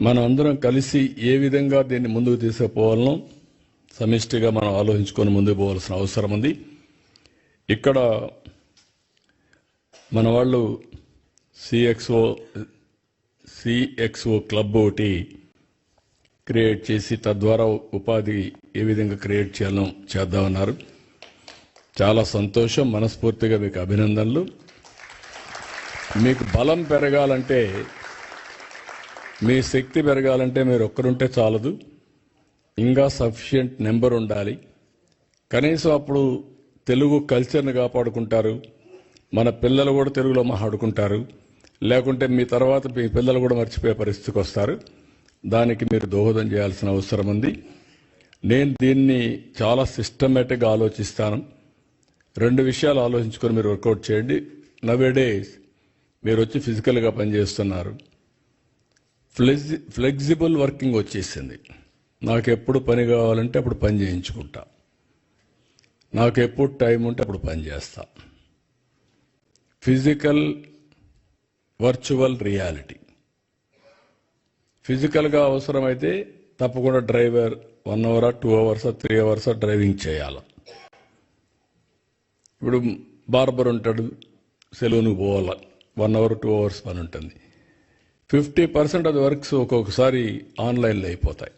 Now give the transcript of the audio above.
మనం అందరం కలిసి ఏ విధంగా దీన్ని ముందుకు తీసుకుపోవాలనో సమిష్టిగా మనం ఆలోచించుకొని ముందుకు పోవాల్సిన అవసరం ఉంది. ఇక్కడ మన వాళ్ళు సిఎక్స్ఓ సిఎక్స్ఓ క్లబ్ ఒకటి క్రియేట్ చేసి తద్వారా ఉపాధి ఏ విధంగా క్రియేట్ చేయాలో చేద్దామన్నారు. చాలా సంతోషం మనస్ఫూర్తిగా మీకు అభినందనలు. మీకు బలం పెరగాలంటే మీ శక్తి పెరగాలంటే మీరు ఒక్కరుంటే చాలదు. ఇంకా సఫిషియంట్ నెంబర్ ఉండాలి. కనీసం అప్పుడు తెలుగు కల్చర్ని కాపాడుకుంటారు. మన పిల్లలు కూడా తెలుగులో మాట్లాడుకుంటారు. లేకుంటే మీ తర్వాత మీ పిల్లలు కూడా మర్చిపోయే పరిస్థితికి వస్తారు. దానికి మీరు దోహదం చేయాల్సిన అవసరం ఉంది. నేను దీన్ని చాలా సిస్టమేటిక్గా ఆలోచిస్తాను. రెండు విషయాలు ఆలోచించుకొని మీరు వర్కౌట్ చేయండి. నవే డేస్ మీరు వచ్చి ఫిజికల్గా పనిచేస్తున్నారు. ఫ్లెక్సి ఫ్లెక్సిబుల్ వర్కింగ్ వచ్చేసింది. నాకు ఎప్పుడు పని కావాలంటే అప్పుడు పని చేయించుకుంటా. నాకు ఎప్పుడు టైం ఉంటే అప్పుడు పని చేస్తా. ఫిజికల్ వర్చువల్ రియాలిటీ ఫిజికల్గా అవసరమైతే తప్పకుండా driver one hour two hours three hours driving చేయాలి. ఇప్పుడు బార్బర్ ఉంటాడు సెలూన్కి పోవాలి. వన్ అవర్ టూ అవర్స్ పని ఉంటుంది. ఫిఫ్టీ పర్సెంట్ ఆఫ్ వర్క్స్ ఒక్కొక్కసారి ఆన్లైన్లో అయిపోతాయి.